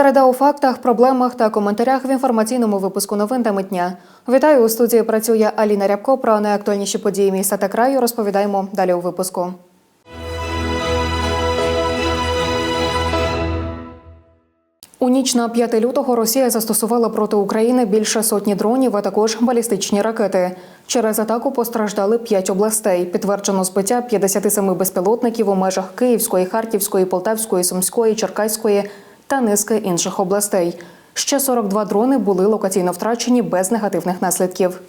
Середа у фактах, проблемах та коментарях в інформаційному випуску новин та митня. Вітаю у студії. Працює Аліна Рябко. Про найактуальніші події міста та краю розповідаємо далі у випуску. У ніч на 5 лютого Росія застосувала проти України більше сотні дронів, а також балістичні ракети. Через атаку постраждали 5 областей. Підтверджено збиття 57 безпілотників у межах Київської, Харківської, Полтавської, Сумської, Черкаської та низки інших областей. Ще 42 дрони були локаційно втрачені без негативних наслідків.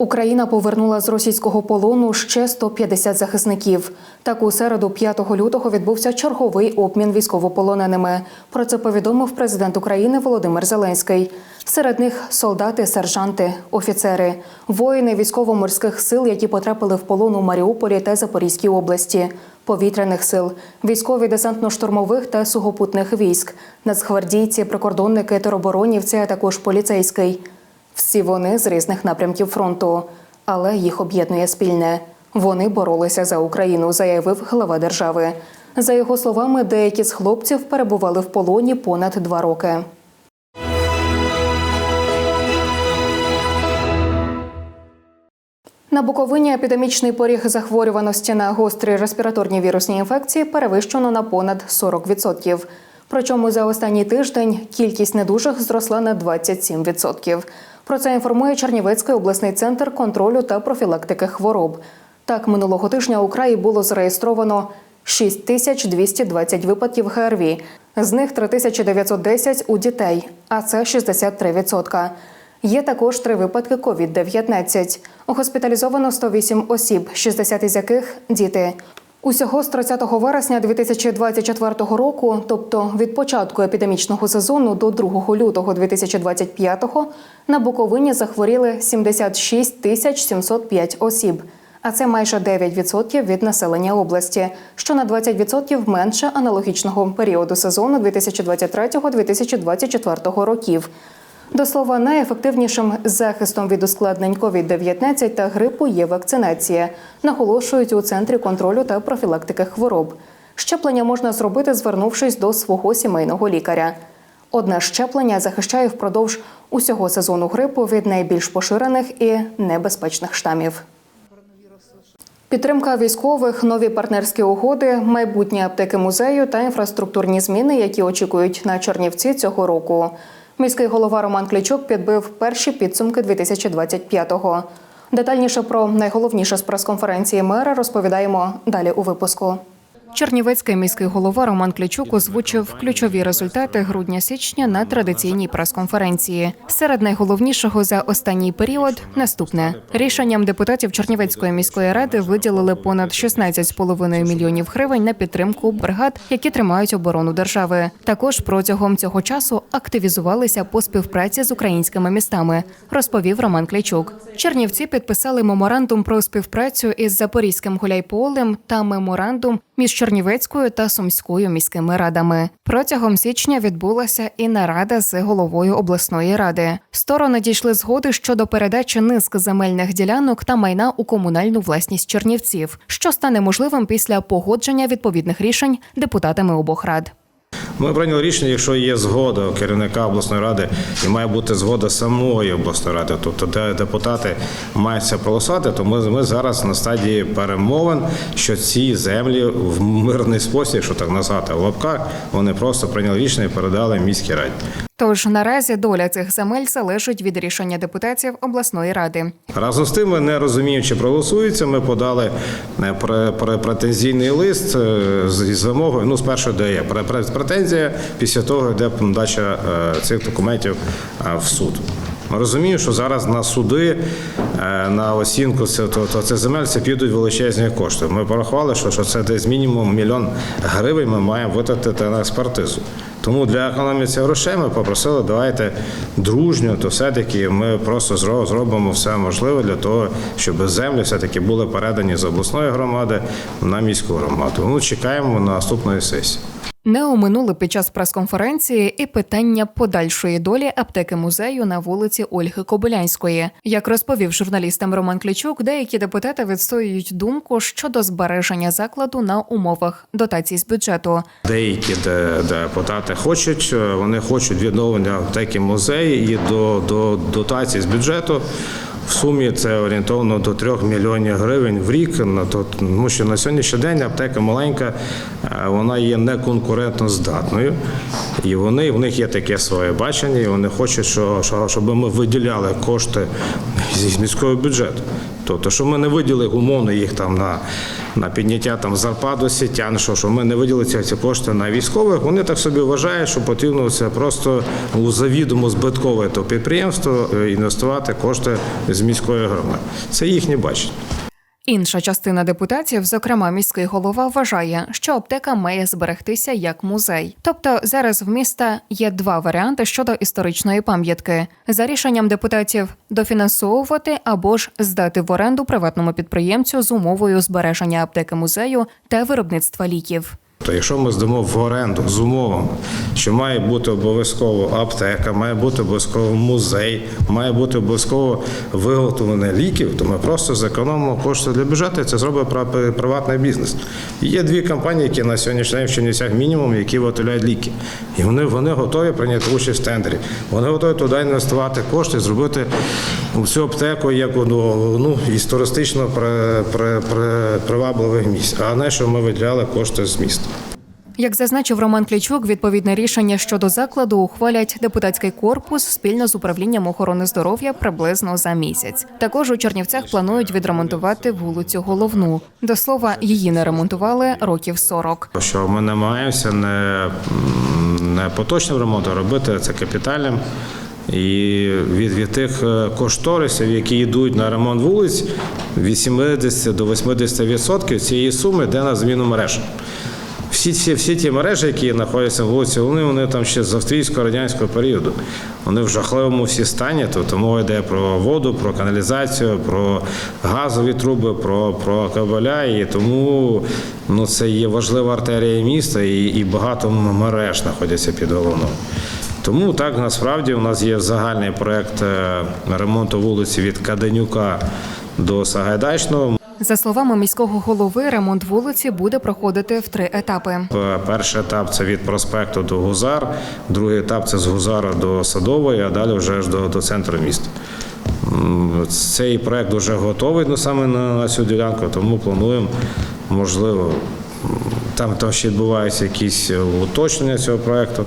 Україна повернула з російського полону ще 150 захисників. Так у середу, 5 лютого, відбувся черговий обмін військовополоненими. Про це повідомив президент України Володимир Зеленський. Серед них солдати, сержанти, офіцери, воїни військово-морських сил, які потрапили в полон у Маріуполі та Запорізькій області, повітряних сил, військові десантно-штурмових та сухопутних військ, нацгвардійці, прикордонники, тероборонівці, а також поліцейський. Всі вони з різних напрямків фронту, але їх об'єднує спільне. Вони боролися за Україну, заявив глава держави. За його словами, деякі з хлопців перебували в полоні понад два роки. На Буковині епідемічний поріг захворюваності на гострі респіраторні вірусні інфекції перевищено на понад 40%. Причому за останній тиждень кількість недужих зросла на 27%. Про це інформує Чернівецький обласний центр контролю та профілактики хвороб. Так, минулого тижня у краї було зареєстровано 6220 випадків ГРВІ, з них 3910 у дітей, а це 63%. Є також три випадки COVID-19. Госпіталізовано 108 осіб, 60 із яких діти. Усього з 30 вересня 2024 року, тобто від початку епідемічного сезону до 2 лютого 2025, на Буковині захворіли 76 тисяч 705 осіб. А це майже 9% від населення області, що на 20% менше аналогічного періоду сезону 2023-2024 років. До слова, найефективнішим захистом від ускладнень COVID-19 та грипу є вакцинація, наголошують у центрі контролю та профілактики хвороб. Щеплення можна зробити, звернувшись до свого сімейного лікаря. Одне щеплення захищає впродовж усього сезону грипу від найбільш поширених і небезпечних штамів. Підтримка військових, нові партнерські угоди, майбутні аптеки музею та інфраструктурні зміни, які очікують на Чернівці цього року. Міський голова Роман Клічук підбив перші підсумки 2025-го. Детальніше про найголовніше з прес-конференції мера розповідаємо далі у випуску. Чернівецький міський голова Роман Клічук озвучив ключові результати грудня-січня на традиційній прес-конференції. Серед найголовнішого за останній період наступне рішенням депутатів Чернівецької міської ради виділили понад 16,5 мільйонів гривень на підтримку бригад, які тримають оборону держави. Також протягом цього часу активізувалися по співпраці з українськими містами, розповів Роман Клічук. Чернівці підписали меморандум про співпрацю із Запорізьким гуляйполем та меморандум між Чернівецькою та Сумською міськими радами. Протягом січня відбулася і нарада з головою обласної ради. Сторони дійшли згоди щодо передачі низки земельних ділянок та майна у комунальну власність чернівців, що стане можливим після погодження відповідних рішень депутатами обох рад. Ми прийняли рішення, якщо є згода керівника обласної ради, і має бути згода самої обласної ради, тобто де депутати мають це проголосувати, то ми, ми зараз на стадії перемовин, що ці землі в мирний спосіб, якщо так назвати в лапках, вони просто прийняли рішення і передали міській раді. Тож наразі доля цих земель залежить від рішення депутатів обласної ради. Разом з тим, ми не розуміємо, чи проголосується. Ми подали е, пре- пре- претензійний лист е, з вимогою. Ну, спершу де є пре- після того йде подача е, цих документів е, в суд. Ми розуміємо, що зараз на суди, е, на оцінку це- то, то це земель це підуть величезні кошти. Ми порахували, що, що це десь мінімум мільйон гривень ми маємо витратити на експертизу. Тому для економії цих грошей ми попросили, давайте дружньо, то все-таки ми просто зробимо все можливе для того, щоб землі все-таки були передані з обласної громади на міську громаду. Ну, чекаємо на наступної сесії. Не оминули під час прес-конференції і питання подальшої долі аптеки музею на вулиці Ольги Кобилянської. Як розповів журналістам Роман Клічук, деякі депутати відстоюють думку щодо збереження закладу на умовах дотацій з бюджету. Деякі де- депутати хочуть, е, вони хочуть відновлення аптеки музею і до, до дотацій з бюджету. В сумі це орієнтовно до 3 мільйонів гривень в рік. Тому що на сьогоднішній день аптека маленька, е, вона є неконкурентно здатною. І вони, в них є таке своє бачення, і вони хочуть, що, щоб ми виділяли кошти з міського бюджету. Тобто, що ми не виділили умовно їх там на, на підняття там зарплат освітян, що, що ми не виділили ці, ці кошти на військових. Вони так собі вважають, що потрібно це просто у завідомо збиткове то підприємство е, інвестувати кошти з міської громади. Це їхнє бачення. Інша частина депутатів, зокрема міський голова, вважає, що аптека має зберегтися як музей. Тобто зараз в міста є два варіанти щодо історичної пам'ятки за рішенням депутатів дофінансовувати або ж здати в оренду приватному підприємцю з умовою збереження аптеки музею та виробництва ліків. То якщо ми здамо в оренду з умовами, що має бути обов'язково аптека, має бути обов'язково музей, має бути обов'язково виготовлення ліків, то ми просто зекономимо кошти для бюджету. Це зробить приватний бізнес. Є дві компанії, які на сьогоднішній день в Чернівцях мінімум, які виготовляють ліки. І вони, вони готові прийняти участь в тендері. Вони готові туди інвестувати кошти, зробити цю аптеку як ну, ну, із туристично при, при, при, привабливих місць, а не що ми виділяли кошти з міста. Як зазначив Роман Клічук, відповідне рішення щодо закладу ухвалять депутатський корпус спільно з управлінням охорони здоров'я приблизно за місяць. Також у Чернівцях планують відремонтувати вулицю головну. До слова, її не ремонтували років 40. Що ми намагаємося не, не поточним ремонтом робити це капітальним. І від, від тих е, кошторисів, які йдуть на ремонт вулиць, від 70 до 80% цієї суми йде на зміну мереж. Всі, всі, всі ті мережі, які знаходяться в вулиці, вони, вони там ще з австрійського радянського періоду. Вони в жахливому всі стані. Тобто мова йде про воду, про каналізацію, про газові труби, про, про кабеля. І тому ну, це є важлива артерія міста, і, і багато мереж знаходяться під головною. Тому так насправді у нас є загальний проект е, ремонту вулиці від Каденюка до Сагайдачного. За словами міського голови, ремонт вулиці буде проходити в три етапи. Е, Перший етап це від проспекту до Гузар, другий етап це з Гузара до Садової, а далі вже ж до, до центру міста. Цей проект вже готовий ну, саме на, на цю ділянку, тому плануємо, можливо, там, там ще відбуваються якісь уточнення цього проекту.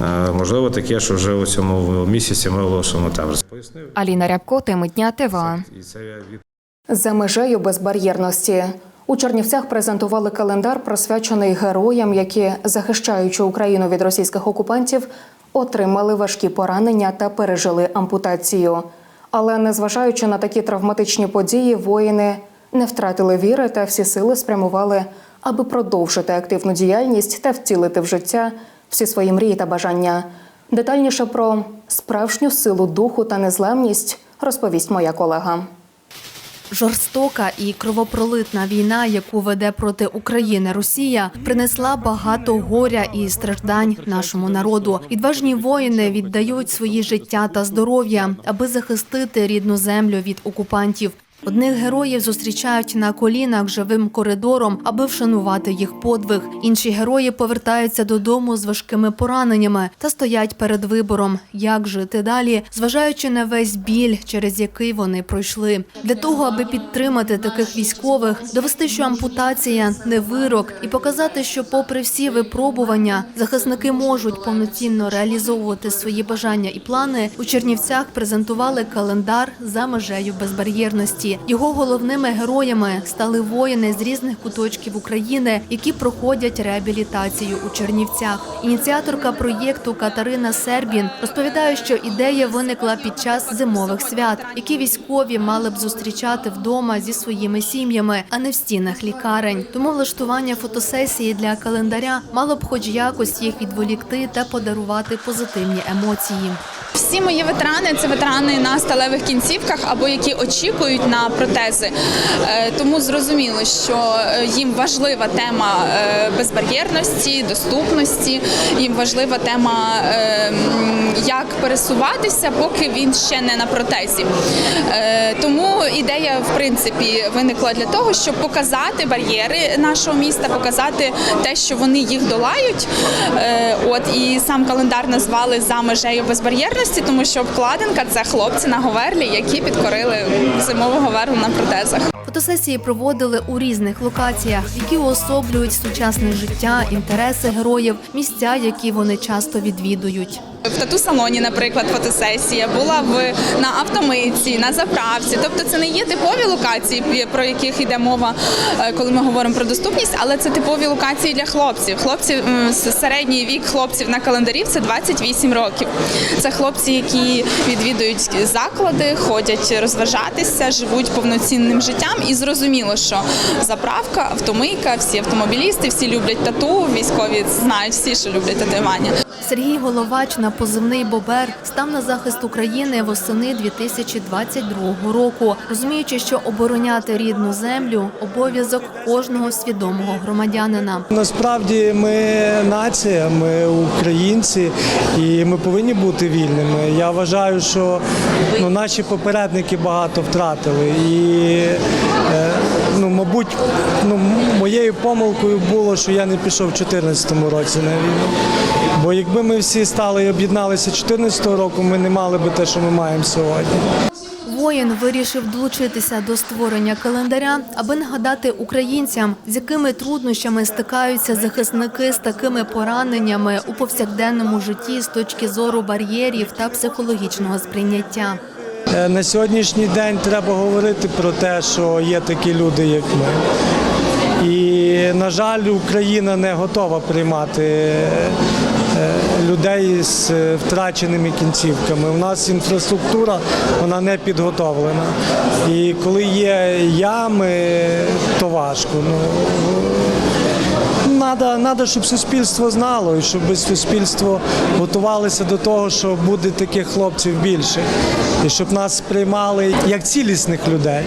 Е, Можливо, таке, що вже у цьому місяці ми оголосимо там. Пояснив. Аліна Рябко, теми дня ТВА. За межею безбар'єрності у Чернівцях презентували календар, присвячений героям, які, захищаючи Україну від російських окупантів, отримали важкі поранення та пережили ампутацію. Але незважаючи на такі травматичні події, воїни не втратили віри та всі сили спрямували, аби продовжити активну діяльність та втілити в життя всі свої мрії та бажання. Детальніше про справжню силу духу та незламність розповість моя колега. Жорстока і кровопролитна війна, яку веде проти України Росія, принесла багато горя і страждань нашому народу. Відважні воїни віддають свої життя та здоров'я, аби захистити рідну землю від окупантів. Одних героїв зустрічають на колінах живим коридором, аби вшанувати їх подвиг. Інші герої повертаються додому з важкими пораненнями та стоять перед вибором, як жити далі, зважаючи на весь біль, через який вони пройшли. Для того, аби підтримати таких військових, довести, що ампутація не вирок, і показати, що, попри всі випробування, захисники можуть повноцінно реалізовувати свої бажання і плани. У Чернівцях презентували календар за межею безбар'єрності. Його головними героями стали воїни з різних куточків України, які проходять реабілітацію у Чернівцях. Ініціаторка проєкту Катерина Сербін розповідає, що ідея виникла під час зимових свят, які військові мали б зустрічати вдома зі своїми сім'ями, а не в стінах лікарень. Тому влаштування фотосесії для календаря мало б хоч якось їх відволікти та подарувати позитивні емоції. Всі мої ветерани це ветерани на сталевих кінцівках або які очікують на протези. Е, Тому зрозуміло, що е, їм важлива тема е, безбар'єрності, доступності. Їм важлива тема, як пересуватися, поки він ще не на протезі. Тому ідея, в принципі, виникла для того, щоб показати бар'єри нашого міста, показати те, що вони їх долають. От і сам календар назвали за межею безбар'єрності, тому що обкладинка це хлопці на говерлі, які підкорили зимову говерлу на протезах. Фотосесії проводили у різних локаціях, які уособлюють сучасне життя, інтереси героїв, місця, які вони часто відвідують. В тату-салоні, наприклад, фотосесія була в на автомийці, на заправці. Тобто, це не є типові локації, про яких йде мова, е, коли ми говоримо про доступність, але це типові локації для хлопців. Хлопці середній вік хлопців на календарі це 28 років. Це хлопці, які відвідують заклади, ходять розважатися, живуть повноцінним життям. І зрозуміло, що заправка, автомийка, всі автомобілісти, всі люблять тату. Військові знають всі, що люблять татуювання. Сергій Головач на позивний Бобер став на захист України восени 2022 року, розуміючи, що обороняти рідну землю обов'язок кожного свідомого громадянина. Насправді ми нація, ми українці, і ми повинні бути вільними. Я вважаю, що ну, наші попередники багато втратили. І, е, мабуть, ну, моєю помилкою було, що я не пішов в 2014 році на війну. Бо якби ми всі стали і об'єдналися 2014 року, ми не мали би те, що ми маємо сьогодні. Воїн вирішив долучитися до створення календаря, аби нагадати українцям, з якими труднощами стикаються захисники з такими пораненнями у повсякденному житті з точки зору бар'єрів та психологічного сприйняття. Е, На сьогоднішній день треба говорити про те, що є такі люди, як ми. І, на жаль, Україна не готова приймати е, людей з е, втраченими кінцівками. У нас інфраструктура вона не підготовлена. І коли є ями, то важко. Ну, Надо, надо, щоб суспільство знало, і щоб суспільство готувалося до того, що буде таких хлопців більше, і щоб нас сприймали як цілісних людей.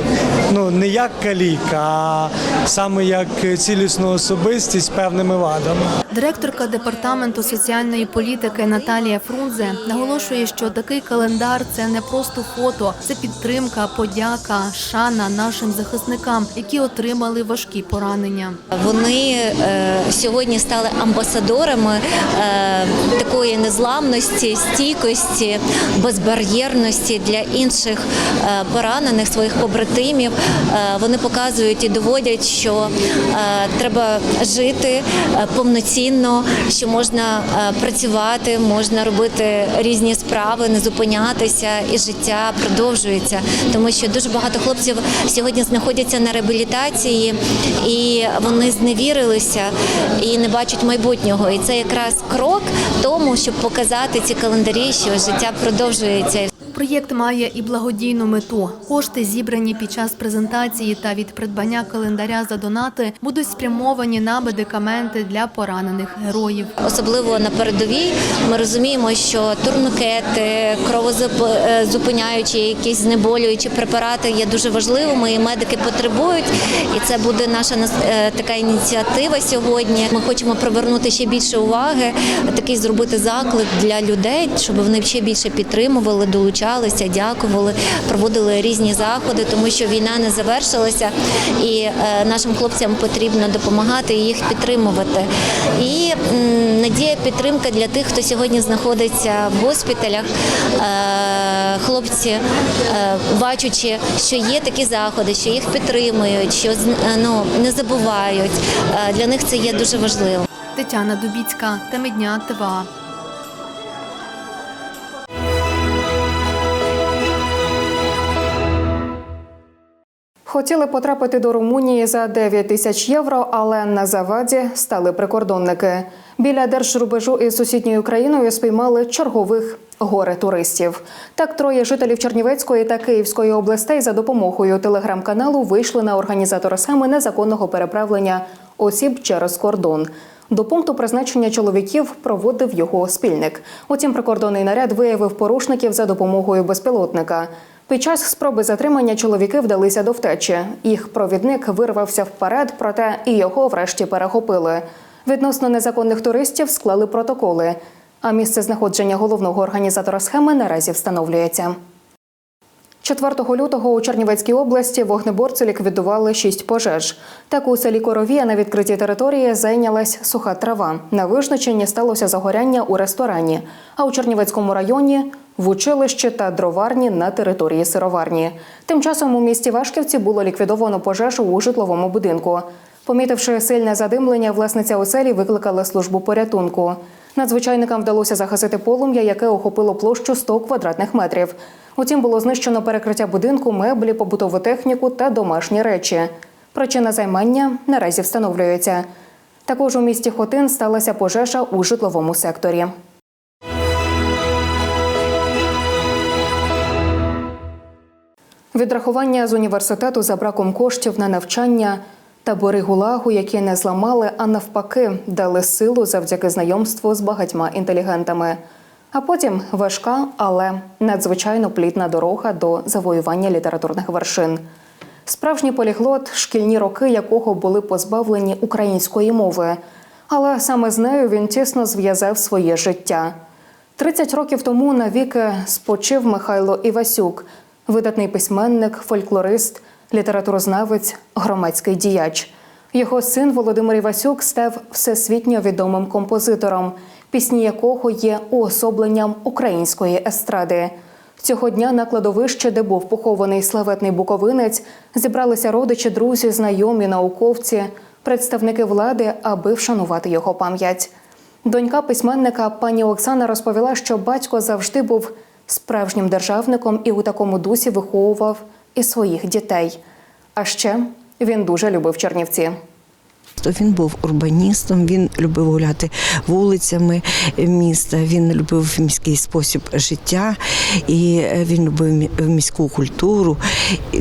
Ну не як калік, а саме як цілісну особистість з певними вадами. Директорка департаменту соціальної політики Наталія Фрунзе наголошує, що такий календар це не просто фото, це підтримка, подяка, шана нашим захисникам, які отримали важкі поранення. Вони е, сьогодні стали амбасадорами е, такої незламності, стійкості, безбар'єрності для інших е, поранених своїх побратимів. Е, вони показують і доводять, що е, треба жити е, повноцінно, що можна е, працювати, можна робити різні справи, не зупинятися, і життя продовжується, тому що дуже багато хлопців сьогодні знаходяться на реабілітації і вони зневірилися і не бачать майбутнього. І це якраз крок тому, щоб показати ці календарі, що життя продовжується. Проєкт має і благодійну мету. Кошти, зібрані під час презентації та від придбання календаря за донати, будуть спрямовані на медикаменти для поранених героїв. Особливо на передовій ми розуміємо, що турникети, кровозупиняючі, якісь знеболюючі препарати є дуже важливими, і медики потребують. І це буде наша е, така ініціатива сьогодні. Ми хочемо привернути ще більше уваги, такий зробити заклик для людей, щоб вони ще більше підтримували, долучалися, дякували, проводили різні заходи, тому що війна не завершилася, і е, нашим хлопцям потрібно допомагати і їх підтримувати. І надія підтримка для тих, хто сьогодні знаходиться в госпіталях. Е, Хлопці, е, бачачи, що є такі заходи, що їх підтримують, що ну не забувають. Для них це є дуже важливо. Тетяна Дубіцька, теми дня ТВА. Хотіли потрапити до Румунії за 9 тисяч євро, але на заваді стали прикордонники. Біля держрубежу із сусідньою країною спіймали чергових горе-туристів. Так, троє жителів Чернівецької та Київської областей за допомогою телеграм-каналу вийшли на організатора саме незаконного переправлення осіб через кордон. До пункту призначення чоловіків проводив його спільник. Утім, прикордонний наряд виявив порушників за допомогою безпілотника. Під час спроби затримання чоловіки вдалися до втечі. Їх провідник вирвався вперед, проте і його врешті перехопили. Відносно незаконних туристів склали протоколи. А місце знаходження головного організатора схеми наразі встановлюється. 4 лютого у Чернівецькій області вогнеборці ліквідували шість пожеж. Так у селі Коровія на відкритій території зайнялась суха трава. На Вижничині сталося загоряння у ресторані, а у Чернівецькому районі в училищі та дроварні на території сироварні. Тим часом у місті Вашківці було ліквідовано пожежу у житловому будинку. Помітивши сильне задимлення, власниця оселі викликала службу порятунку. Надзвичайникам вдалося загасити полум'я, яке охопило площу 100 квадратних метрів. Утім, було знищено перекриття будинку, меблі, побутову техніку та домашні речі. Причина займання наразі встановлюється. Також у місті Хотин сталася пожежа у житловому секторі. Відрахування з університету за браком коштів на навчання табори гулагу, які не зламали, а навпаки, дали силу завдяки знайомству з багатьма інтелігентами. А потім важка, але надзвичайно плідна дорога до завоювання літературних вершин. Справжній поліглот, шкільні роки якого були позбавлені української мови. Але саме з нею він тісно зв'язав своє життя. 30 років тому навіки спочив Михайло Івасюк, видатний письменник, фольклорист, літературознавець, громадський діяч. Його син Володимир Івасюк став всесвітньо відомим композитором, пісні якого є уособленням української естради. Цього дня на кладовище, де був похований славетний буковинець, зібралися родичі, друзі, знайомі, науковці, представники влади, аби вшанувати його пам'ять. Донька письменника пані Оксана розповіла, що батько завжди був справжнім державником і у такому дусі виховував і своїх дітей. А ще він дуже любив Чернівці. То Він був урбаністом, він любив гуляти вулицями міста, він любив міський спосіб життя, і е, він любив мі- міську культуру. І,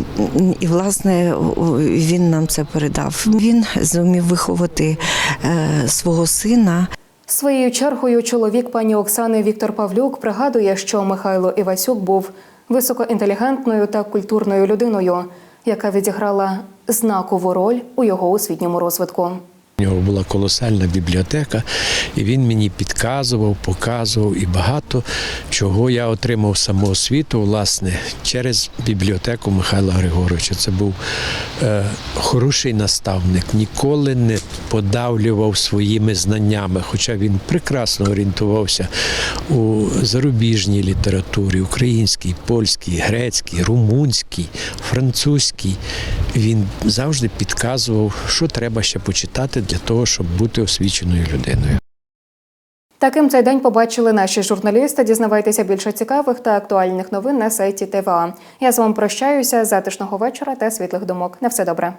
і власне, він нам це передав. Він зумів виховати е, свого сина. Своєю чергою чоловік пані Оксани Віктор Павлюк пригадує, що Михайло Івасюк був високоінтелігентною та культурною людиною, яка відіграла знакову роль у його освітньому розвитку. У нього була колосальна бібліотека, і він мені підказував, показував і багато чого я отримав самоосвіту, власне, через бібліотеку Михайла Григоровича. Це був е, хороший наставник, ніколи не подавлював своїми знаннями, хоча він прекрасно орієнтувався у зарубіжній літературі, українській, польській, грецькій, румунській, французькій. Він завжди підказував, що треба ще почитати для того, щоб бути освіченою людиною. Таким цей день побачили наші журналісти. Дізнавайтеся більше цікавих та актуальних новин на сайті ТВА. Я з вами прощаюся. Затишного вечора та світлих думок. На все добре.